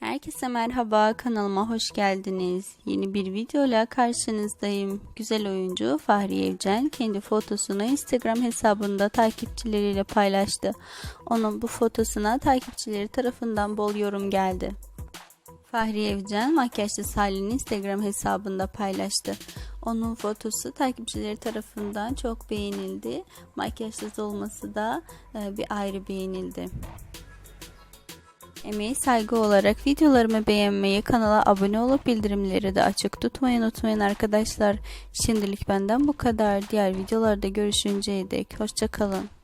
Herkese merhaba kanalıma hoş geldiniz. Yeni bir videoyla karşınızdayım. Güzel oyuncu Fahriye Evcen kendi fotosunu Instagram hesabında takipçileriyle paylaştı. Onun bu fotosuna takipçileri tarafından bol yorum geldi. Fahriye Evcen makyajsız halini Instagram hesabında paylaştı. Onun fotosu takipçileri tarafından çok beğenildi. Makyajsız olması da e, bir ayrı beğenildi. Emeği saygı olarak videolarımı beğenmeyi, kanala abone olup bildirimleri de açık tutmayı unutmayın arkadaşlar. Şimdilik benden bu kadar. Diğer videolarda görüşünceye dek hoşçakalın.